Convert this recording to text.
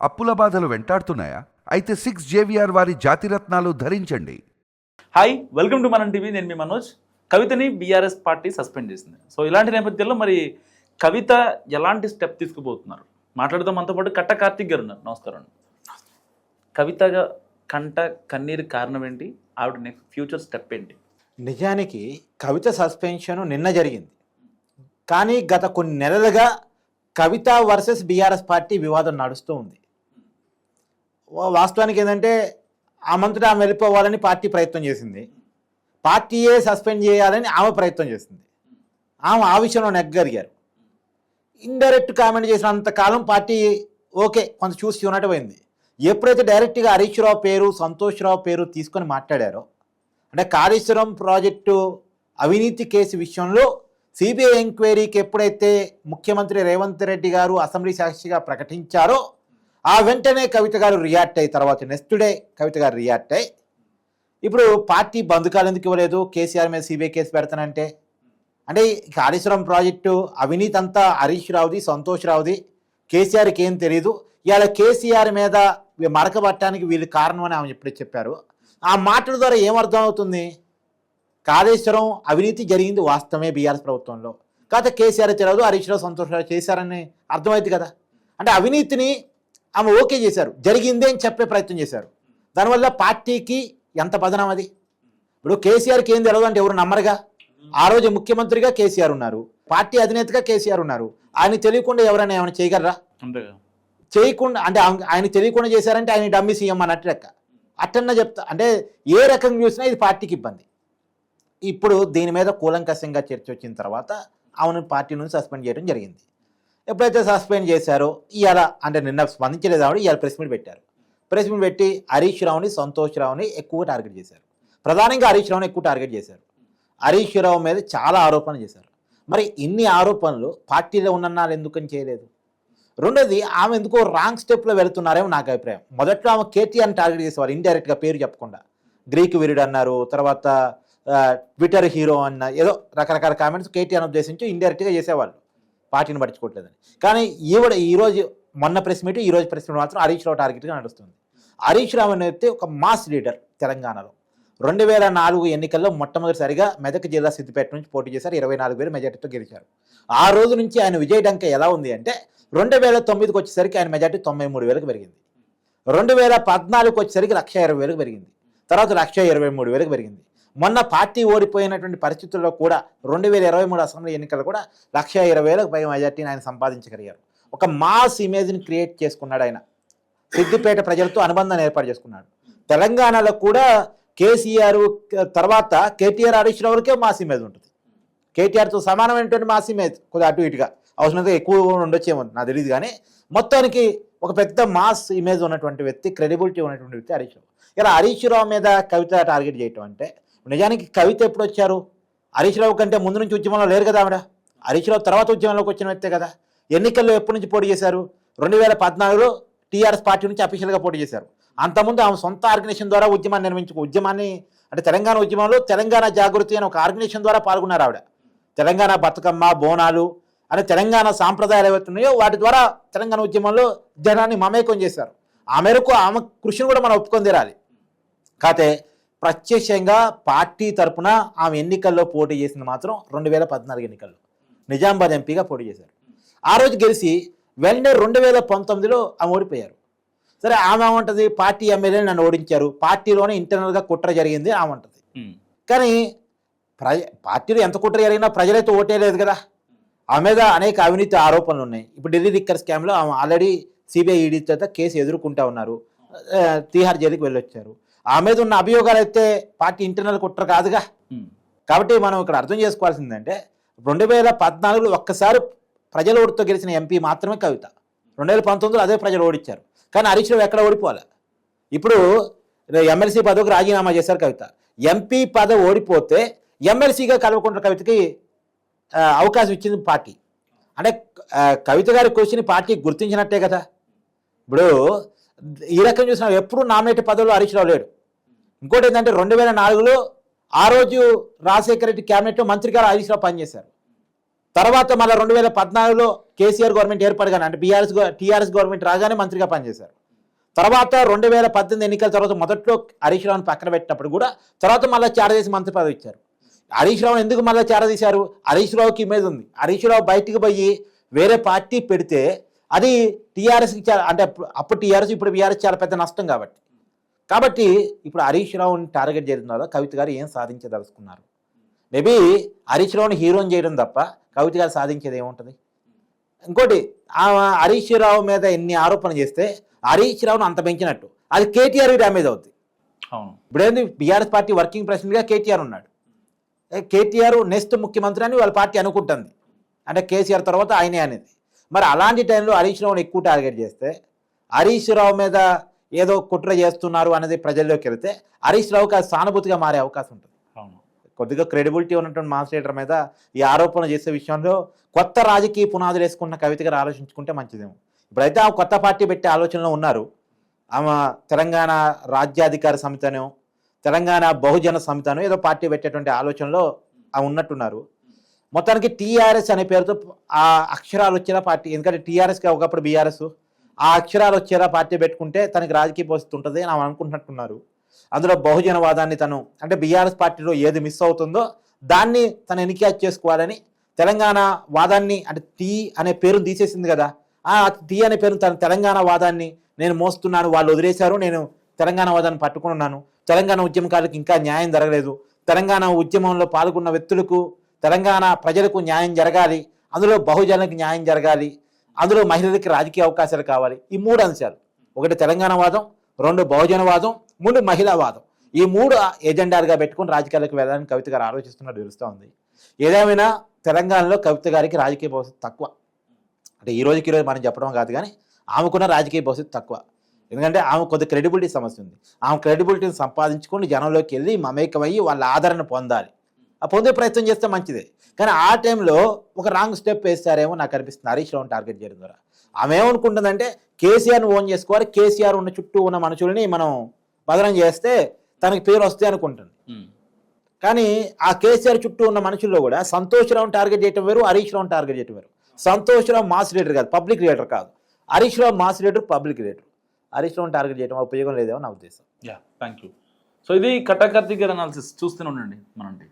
అప్పుల బాధలు వెంటాడుతున్నాయా? అయితే సిక్స్ జేవిఆర్ వారి జాతిరత్నాలు ధరించండి. Hi welcome to Manam TV నేను మీ మనోజ్. కవితని బీఆర్ఎస్ పార్టీ సస్పెండ్ చేసింది. సో ఇలాంటి నేపథ్యంలో మరి కవిత ఎలాంటి స్టెప్ తీసుకుపోతున్నారు? మాట్లాడదాం మనతో పాటు కట్ట కార్తిక్ గారు ఉన్నారు. నమస్కారం అండి. కవితగా కంట కన్నీరు కారణం ఏంటి? ఆవిడ నెక్స్ట్ ఫ్యూచర్ స్టెప్ ఏంటి? నిజానికి కవిత సస్పెన్షన్ నిన్న జరిగింది. కానీ గత కొన్ని నెలలుగా కవిత వర్సెస్ బీఆర్ఎస్ పార్టీ వివాదం నడుస్తూ ఉంది. వాస్తవానికి ఏంటంటే ఆ మంత్రి ఆమె వెళ్ళిపోవాలని పార్టీ ప్రయత్నం చేసింది. పార్టీయే సస్పెండ్ చేయాలని ఆమె ప్రయత్నం చేసింది. ఆమె ఆ విషయంలో నెగ్గరిగారు. ఇండైరెక్ట్ కామెంట్ చేసినంత కాలం పార్టీ ఓకే కొంత చూసి ఉన్నట్టు పోయింది. ఎప్పుడైతే డైరెక్ట్గా హరీష్ రావు పేరు సంతోష్ రావు పేరు తీసుకొని మాట్లాడారో అంటే కాళేశ్వరం ప్రాజెక్టు అవినీతి కేసు విషయంలో సిబిఐ ఎంక్వైరీకి ఎప్పుడైతే ముఖ్యమంత్రి రేవంత్ రెడ్డి గారు అసెంబ్లీ సాక్షిగా ప్రకటించారో ఆ వెంటనే కవిత గారు రియాక్ట్ అయ్యి తర్వాత నెక్స్ట్ డే కవిత గారు రియాక్ట్ అయ్యి ఇప్పుడు పార్టీ బంధుకాలు ఎందుకు ఇవ్వలేదు? కేసీఆర్ మీద సిబిఐ కేసు పెడతానంటే. అంటే కాళేశ్వరం ప్రాజెక్టు అవినీతి అంతా హరీష్ రావుది సంతోష్ రావుది. కేసీఆర్కి ఏం తెలియదు ఇవాళ కేసీఆర్ మీద మరకబట్టడానికి వీళ్ళు కారణం అని ఆమె ఎప్పుడే చెప్పారు. ఆ మాటల ద్వారా ఏమర్థం అవుతుంది? కాళేశ్వరం అవినీతి జరిగింది వాస్తవమే బీఆర్ఎస్ ప్రభుత్వంలో. కాకపోతే కేసీఆర్ తెలియదు హరీష్ రావు సంతోష్ రావు చేశారని అర్థమైంది కదా. అంటే అవినీతిని ఆమె ఓకే చేశారు. జరిగింది అని చెప్పే ప్రయత్నం చేశారు. దానివల్ల పార్టీకి ఎంత పదనం అది? ఇప్పుడు కేసీఆర్కి ఏం తెలియదు అంటే ఎవరు నమ్మరుగా? ఆ రోజు ముఖ్యమంత్రిగా కేసీఆర్ ఉన్నారు. పార్టీ అధినేతగా కేసీఆర్ ఉన్నారు. ఆయన తెలియకుండా ఎవరైనా ఏమైనా చేయగలరా? చేయకుండా అంటే ఆయన తెలియకుండా చేశారంటే ఆయన డమ్మి సీఎం అన్నట్టు లెక్క. అట్టన్నా చెప్తా అంటే ఏ రకంగా చూసినా ఇది పార్టీకి ఇబ్బంది. ఇప్పుడు దీని మీద కూలంకషంగా చర్చ వచ్చిన తర్వాత ఆమెను పార్టీ నుంచి సస్పెండ్ చేయడం జరిగింది. ఎప్పుడైతే సస్పెండ్ చేశారో ఇవాళ అంటే నిన్న స్పందించలేదు కాబట్టి ఇవాళ ప్రెస్ మీట్ పెట్టారు. ప్రెస్ మీట్ పెట్టి హరీష్ రావుని సంతోష్ రావుని ఎక్కువ టార్గెట్ చేశారు. ప్రధానంగా హరీష్ రావుని ఎక్కువ టార్గెట్ చేశారు. హరీష్ రావు మీద చాలా ఆరోపణలు చేశారు. మరి ఇన్ని ఆరోపణలు పార్టీలో ఉన్నన్నాళ్ళు ఎందుకని చేయలేదు? రెండోది ఆమె ఎందుకో రాంగ్ స్టెప్లో వెళుతున్నారేమో నాకు అభిప్రాయం. మొదట్లో ఆమె కేటీఆర్ని టార్గెట్ చేసేవారు ఇండైరెక్ట్గా పేరు చెప్పకుండా. గ్రీక్ వీరుడు అన్నారు తర్వాత ట్విట్టర్ హీరో అన్న ఏదో రకరకాల కామెంట్స్ కేటీఆర్ ఉద్దేశించి ఇండైరెక్ట్గా చేసేవాళ్ళు. పార్టీని పట్టించుకోవట్లేదని. కానీ ఈవిడ ఈరోజు మొన్న ప్రెస్ మీట్ ఈరోజు ప్రెస్ మీట్ మాత్రం హరీష్ రావు టార్గెట్గా నడుస్తుంది. హరీష్ రావు అనేది ఒక మాస్ లీడర్ తెలంగాణలో. రెండు వేల నాలుగు ఎన్నికల్లో మొట్టమొదటిసారిగా మెదక్ జిల్లా సిద్దిపేట నుంచి పోటీ చేశారు. ఇరవై నాలుగు వేల మెజార్టీతో గెలిచారు. ఆ రోజు నుంచి ఆయన విజయ డంక ఎలా ఉంది అంటే రెండు వేల తొమ్మిదికి వచ్చేసరికి ఆయన మెజార్టీ తొంభై మూడు వేలకు పెరిగింది. రెండు వేల పద్నాలుగుకి వచ్చేసరికి లక్ష ఇరవై వేలకు పెరిగింది. తర్వాత లక్ష ఇరవై మూడు వేలకు పెరిగింది. మొన్న పార్టీ ఓడిపోయినటువంటి పరిస్థితుల్లో కూడా రెండు వేల ఇరవై మూడు అసెంబ్లీ ఎన్నికలు కూడా లక్ష ఇరవై వేలకు పై మెజార్టీని ఆయన సంపాదించగలిగారు. ఒక మాస్ ఇమేజ్ని క్రియేట్ చేసుకున్నాడు ఆయన. సిద్దిపేట ప్రజలతో అనుబంధాన్ని ఏర్పాటు చేసుకున్నాడు. తెలంగాణలో కూడా కేసీఆర్ తర్వాత కేటీఆర్ హరీష్ రావులకే మాస్ ఇమేజ్ ఉంటుంది. కేటీఆర్తో సమానమైనటువంటి మాస్ ఇమేజ్ కొద్దిగా అటు ఇటుగా. అవసరమైతే ఎక్కువ ఉండొచ్చేమో నాకు తెలియదు కానీ మొత్తానికి ఒక పెద్ద మాస్ ఇమేజ్ ఉన్నటువంటి వ్యక్తి క్రెడిబిలిటీ ఉన్నటువంటి వ్యక్తి హరీష్ రావు. ఇలా హరీష్ రావు మీద కవిత టార్గెట్ చేయటం అంటే నిజానికి కవిత ఎప్పుడు వచ్చారు హరీష్ రావు కంటే ముందు నుంచి ఉద్యమంలో లేరు కదా ఆవిడ? హరీష్ రావు తర్వాత ఉద్యమంలోకి వచ్చిన వ్యక్తే కదా. ఎన్నికల్లో ఎప్పటి నుంచి పోటీ చేశారు? రెండు వేల పద్నాలుగులో టీఆర్ఎస్ పార్టీ నుంచి అఫీషియల్గా పోటీ చేశారు. అంతకుముందు ఆమె సొంత ఆర్గనైజేషన్ ద్వారా ఉద్యమాన్ని నిర్మించుకు ఉద్యమాన్ని అంటే తెలంగాణ ఉద్యమంలో తెలంగాణ జాగృతి అనే ఒక ఆర్గనైజేషన్ ద్వారా పాల్గొన్నారు ఆవిడ. తెలంగాణ బతుకమ్మ బోనాలు అనే తెలంగాణ సాంప్రదాయాలు ఏవైతున్నాయో వాటి ద్వారా తెలంగాణ ఉద్యమంలో జనాన్ని మమేకం చేశారు. ఆ మేరకు ఆమె కృషిని కూడా మనం ఒప్పుకొని తీరాలి. కాకపోతే ప్రత్యక్షంగా పార్టీ తరపున ఆమె ఎన్నికల్లో పోటీ చేసింది మాత్రం రెండు వేల పద్నాలుగు ఎన్నికల్లో. నిజామాబాద్ ఎంపీగా పోటీ చేశారు. ఆ రోజు గెలిచి వెంటనే రెండు వేల పంతొమ్మిదిలో ఆమె ఓడిపోయారు. సరే ఆమె ఏమంటది? పార్టీ ఎమ్మెల్యేలు నన్ను ఓడించారు. పార్టీలోనే ఇంటర్నల్గా కుట్ర జరిగింది ఆమె అంటది. ఉమ్. కానీ ప్రజ పార్టీలో ఎంత కుట్ర జరిగినా ప్రజలైతే ఓటేయలేదు కదా. ఆమె మీద అనేక అవినీతి ఆరోపణలు ఉన్నాయి. ఇప్పుడు ఢిల్లీ లిక్కర్ స్కామ్లో ఆమె ఆల్రెడీ సిబిఐ ఈడీ చేత కేసు ఎదుర్కొంటా ఉన్నారు. తీహార్ జైలుకి వెళ్ళొచ్చారు. ఆమె మీద ఉన్న అభియోగాలు అయితే పార్టీ ఇంటర్నల్ కుట్ర కాదుగా. కాబట్టి మనం ఇక్కడ అర్థం చేసుకోవాల్సిందంటే రెండు వేల పద్నాలుగులో ఒక్కసారి ప్రజల ఓటుతో గెలిచిన ఎంపీ మాత్రమే కవిత. రెండు వేల పంతొమ్మిదిలో అదే ప్రజలు ఓడించారు కానీ హరీష్ రావు ఎక్కడ ఓడిపోవాలి? ఇప్పుడు ఎమ్మెల్సీ పదవికి రాజీనామా చేశారు కవిత. ఎంపీ పదవి ఓడిపోతే ఎమ్మెల్సీగా కల్వకుంట్ల కవితకి ఆ, అవకాశం ఇచ్చింది పార్టీ. అంటే ఆ, కవిత గారి కృషిని పార్టీ గుర్తించినట్టే కదా. ఇప్పుడు ఈ రకం చూసిన ఎప్పుడు నామినేట్ పదవిలో హరీష్ రావు లేడు. ఇంకోటి ఏంటంటే రెండు వేల నాలుగులో ఆ రోజు రాజశేఖర రెడ్డి క్యాబినెట్లో మంత్రిగా హరీష్ రావు పనిచేశారు. తర్వాత మళ్ళీ రెండు వేల పద్నాలుగులో కేసీఆర్ గవర్నమెంట్ ఏర్పడగానే అంటే బీఆర్ఎస్ టీఆర్ఎస్ గవర్నమెంట్ రాగానే మంత్రిగా పనిచేశారు. తర్వాత రెండు వేల పద్దెనిమిది ఎన్నికల తర్వాత మొదట్లో హరీష్ రావుని పక్కన పెట్టినప్పుడు కూడా తర్వాత మళ్ళీ చేరదీసి మంత్రి పదవి ఇచ్చారు. హరీష్ రావుని ఎందుకు మళ్ళీ చేరదీశారు? హరీష్ రావుకి ఇమేజ్ ఉంది. హరీష్ రావు బయటికి పోయి వేరే పార్టీ పెడితే అది టీఆర్ఎస్కి చాలా అంటే అప్పుడు టీఆర్ఎస్ ఇప్పుడు బీఆర్ఎస్ చాలా పెద్ద నష్టం కాబట్టి. కాబట్టి ఇప్పుడు హరీష్ రావుని టార్గెట్ చేస్తున్నారు కవిత గారు ఏం సాధించదలుచుకున్నారు? మేబీ హరీష్ రావుని హీరోని చేయడం తప్ప కవిత గారు సాధించేది ఏముంటుంది? ఇంకోటి ఆ హరీష్ రావు మీద ఎన్ని ఆరోపణలు చేస్తే హరీష్ రావును అంత పెంచినట్టు. అది కేటీఆర్ డ్యామేజ్ అవుతుంది అవును. ఇప్పుడేంది బీఆర్ఎస్ పార్టీ వర్కింగ్ ప్రెసిడెంట్గా కేటీఆర్ ఉన్నాడు. కేటీఆర్ నెక్స్ట్ ముఖ్యమంత్రి అని వాళ్ళ పార్టీ అనుకుంటుంది. అంటే కేసీఆర్ తర్వాత ఆయనే అనేది. మరి అలాంటి టైంలో హరీష్ రావుని ఎక్కువ టార్గెట్ చేస్తే హరీష్ రావు మీద ఏదో కుట్ర చేస్తున్నారు అనేది ప్రజల్లోకి వెళ్తే హరీష్ రావుకి అది సానుభూతిగా మారే అవకాశం ఉంటుంది. అవును. కొద్దిగా క్రెడిబిలిటీ ఉన్నటువంటి మాస్ లీడర్ మీద ఈ ఆరోపణ చేసే విషయంలో కొత్త రాజకీయ పునాదులు వేసుకున్న కవిత గారు ఆలోచించుకుంటే మంచిదేమో. ఇప్పుడైతే ఆ కొత్త పార్టీ పెట్టే ఆలోచనలో ఉన్నారు. ఆమె తెలంగాణ రాజ్యాధికార సమితనో తెలంగాణ బహుజన సమితనో ఏదో పార్టీ పెట్టేటువంటి ఆలోచనలో ఆమె ఉన్నట్టున్నారు. మొత్తానికి టీఆర్ఎస్ అనే పేరుతో ఆ అక్షరాలు వచ్చేలా పార్టీ. ఎందుకంటే టీఆర్ఎస్కి ఒకప్పుడు బీఆర్ఎస్ ఆ అక్షరాలు వచ్చేలా పార్టీ పెట్టుకుంటే తనకి రాజకీయ పరిస్థితి ఉంటుంది అని ఆమె అనుకుంటున్నట్టున్నారు. అందులో బహుజనవాదాన్ని తను అంటే బీఆర్ఎస్ పార్టీలో ఏది మిస్ అవుతుందో దాన్ని తను ఎన్నికేట్ చేసుకోవాలని తెలంగాణ వాదాన్ని అంటే టీ అనే పేరును తీసేసింది కదా ఆ టీ అనే పేరు తన తెలంగాణ వాదాన్ని నేను మోస్తున్నాను వాళ్ళు వదిలేశారు నేను తెలంగాణ వాదాన్ని పట్టుకున్నాను తెలంగాణ ఉద్యమకారులకు ఇంకా న్యాయం జరగలేదు తెలంగాణ ఉద్యమంలో పాల్గొన్న వ్యక్తులకు తెలంగాణ ప్రజలకు న్యాయం జరగాలి అందులో బహుజనులకు న్యాయం జరగాలి అందులో మహిళలకి రాజకీయ అవకాశాలు కావాలి. ఈ మూడు అంశాలు. ఒకటి తెలంగాణ వాదం రెండు బహుజనవాదం మూడు మహిళావాదం ఈ మూడు ఎజెండాలుగా పెట్టుకుని రాజకీయాలకు వెళ్ళాలని కవిత గారు ఆలోచిస్తున్నట్టు తెలుస్తూ ఉంది. ఏదేమైనా తెలంగాణలో కవిత గారికి రాజకీయ భవిష్యత్తు తక్కువ. అంటే ఈ రోజుకి ఈ రోజు మనం చెప్పడం కాదు కానీ ఆమెకున్న రాజకీయ భవిష్యత్తు తక్కువ. ఎందుకంటే ఆమె కొద్ది క్రెడిబిలిటీ సమస్య ఉంది. ఆమె క్రెడిబిలిటీని సంపాదించుకొని జనంలోకి వెళ్ళి మమేకమయ్యి వాళ్ళ ఆదరణ పొందాలి. పొందే ప్రయత్నం చేస్తే మంచిదే. కానీ ఆ టైంలో ఒక రాంగ్ స్టెప్ వేస్తారేమో నాకు అనిపిస్తుంది. హరీష్ రావుని టార్గెట్ చేయడం ద్వారా. ఆమె ఏమనుకుంటుందంటే కేసీఆర్ని ఓన్ చేసుకోవాలి కేసీఆర్ ఉన్న చుట్టూ ఉన్న మనుషుల్ని మనం బదనం చేస్తే తనకి పేరు వస్తే అనుకుంటుంది. కానీ ఆ కేసీఆర్ చుట్టూ ఉన్న మనుషుల్లో కూడా సంతోష్ రావుని టార్గెట్ చేయటం వేరు హరీష్ రావుని టార్గెట్ చేయటం వేరు. సంతోష్ రావు మాస్ లీడర్ కాదు పబ్లిక్ లీడర్ కాదు. Harish Rao mass leader public leader. Harish రావుని target చేయడం ఉపయోగం లేదేమో నా ఉద్దేశం. యా థ్యాంక్ యూ సో ఇది కట్టకార్తిక్ గారి అనాలిసిస్ చూస్తూనే ఉండండి మనండి